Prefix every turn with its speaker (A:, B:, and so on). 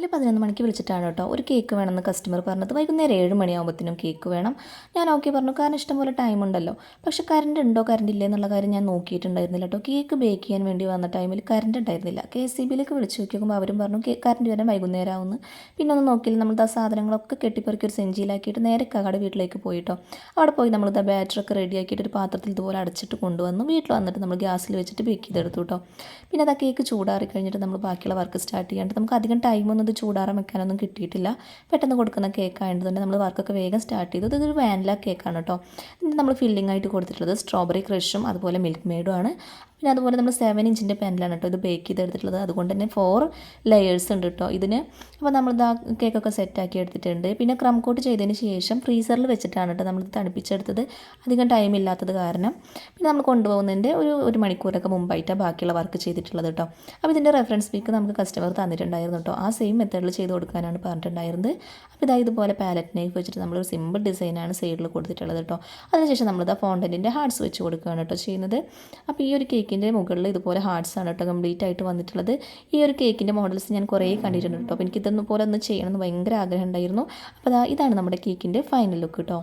A: രാവിലെ പതിനൊന്ന് മണിക്ക് വിളിച്ചിട്ടാണ് കേട്ടോ. ഒരു കേക്ക് വേണമെന്ന് കസ്റ്റമർ പറഞ്ഞത്. വൈകുന്നേരം ഏഴ് മണിയാകുമ്പോഴത്തേനും കേക്ക് വേണം. ഞാൻ ഓക്കെ പറഞ്ഞു. കാരണം ഇഷ്ടംപോലെ ടൈം ഉണ്ടല്ലോ. പക്ഷേ കറണ്ട് ഉണ്ടോ? കറണ്ട് ഇല്ലേ എന്നുള്ള കാര്യം ഞാൻ നോക്കിയിട്ടുണ്ടായിരുന്നില്ല കേട്ടോ. കേക്ക് ബേക്ക് ചെയ്യാൻ വേണ്ടി വന്ന ടൈമിൽ കറണ്ട് ഉണ്ടായിരുന്നില്ല. കെ സി ബിയിലേക്ക് വിളിച്ച് നോക്കിയപ്പോൾ അവരും പറഞ്ഞു "കേ- കറണ്ട് വരാൻ വൈകുന്നേരം ആവുന്നു പിന്നെ ഒന്ന് നോക്കിയില്ല. നമ്മൾ ആ സാധനങ്ങളൊക്കെ കെട്ടിപ്പറക്കി ഒരു സെഞ്ചിയിലാക്കിയിട്ട് നേരെ കകയുടെ വീട്ടിലേക്ക് പോയിട്ടോ അവിടെ പോയി നമ്മൾ ഇതാ ബാറ്ററൊക്കെ റെഡിയാക്കിയിട്ട് ഒരു പാത്രത്തിൽ ഇതുപോലെ അടച്ചിട്ട് കൊണ്ടുവന്നു. വീട്ടിൽ വന്നിട്ട് നമ്മൾ ഗ്യാസിൽ വെച്ചിട്ട് ബേക്ക് ചെയ്തെടുത്തു കേട്ടോ. പിന്നെ അതാ കേക്ക് ചൂടാറി കഴിഞ്ഞിട്ട് നമ്മൾ ബാക്കിയുള്ള വർക്ക് സ്റ്റാർട്ട് ചെയ്യാണ്ട് നമുക്ക് അധികം ടൈമൊന്നും ഇത് ചൂടാറാൻ വെക്കാനൊന്നും കിട്ടിയിട്ടില്ല. പെട്ടെന്ന് കൊടുക്കുന്ന കേക്ക് ആയതുകൊണ്ട് നമ്മൾ വർക്കൊക്കെ വേഗം സ്റ്റാർട്ട് ചെയ്തു. ഇതൊരു വാനില കേക്കാണ് കേട്ടോ. നമ്മൾ ഫില്ലിംഗ് ആയിട്ട് കൊടുത്തിട്ടുള്ളത് സ്ട്രോബെറി ക്രഷും അതുപോലെ മിൽക്ക് മെയ്ഡും ആണ്. പിന്നെ അതുപോലെ നമ്മൾ സെവൻ ഇഞ്ചിന്റെ പാനലാണ് കേട്ടോ ഇത് ബേക്ക് ചെയ്തെടുത്തിട്ടുള്ളത്. അതുകൊണ്ട് തന്നെ ഫോർ ലെയേഴ്സ് ഉണ്ട് കേട്ടോ ഇതിന്. അപ്പോൾ നമ്മൾ ഇതാ കേക്കൊക്കെ സെറ്റാക്കി എടുത്തിട്ടുണ്ട്. പിന്നെ ക്രം കോട്ട് ചെയ്തതിന് ശേഷം ഫ്രീസറിൽ വെച്ചിട്ടാണ് കേട്ടോ നമ്മൾ തണുപ്പിച്ചെടുത്തത്. അധികം ടൈം ഇല്ലാത്തത് കാരണം. പിന്നെ നമ്മൾ കൊണ്ടുപോകുന്നതിന്റെ ഒരു ഒരു മണിക്കൂറൊക്കെ മുമ്പായിട്ടാണ് ബാക്കിയുള്ള വർക്ക് ചെയ്തിട്ടുള്ളത് കേട്ടോ അപ്പോൾ ഇതിന്റെ റെഫറൻസ് പിക്ക് നമുക്ക് കസ്റ്റമർ തന്നിട്ടുണ്ടായിരുന്നു കേട്ടോ ആ സെയിം മെത്തേഡിൽ ചെയ്ത് കൊടുക്കാനാണ് പറഞ്ഞിട്ടുണ്ടായിരുന്നത്. അപ്പോൾ ഇതാ ഇതുപോലെ പാലറ്റ് നൈഫ് വെച്ചിട്ട് നമ്മൾ സിമ്പിൾ ഡിസൈനാണ് സൈഡിൽ കൊടുത്തിട്ടുള്ളത് കേട്ടോ അതിനുശേഷം നമ്മളിതാ ഫോണ്ടന്റിന്റെ ഹാർട്സ് വെച്ച് കൊടുക്കുകയാണ് കേട്ടോ ചെയ്യുന്നത്. അപ്പോൾ ഈ ഒരു കേക്കിന്റെ മുകളിൽ ഇതുപോലെ ഹാർട്സ് ആണ് കേട്ടോ കംപ്ലീറ്റ് ആയിട്ട് വന്നിട്ടുള്ളത്. ഈ ഒരു കേക്കിന്റെ മോഡൽസ് ഞാൻ കുറേ കണ്ടിട്ടുണ്ട് കേട്ടോ. അപ്പോൾ എനിക്ക് ഇതൊന്നും പോലെ ഒന്ന് ചെയ്യണമെന്ന് ഭയങ്കര ആഗ്രഹം ഉണ്ടായിരുന്നു. അപ്പോൾ ഇതാണ് നമ്മുടെ കേക്കിന്റെ ഫൈനൽ ലുക്ക് കേട്ടോ.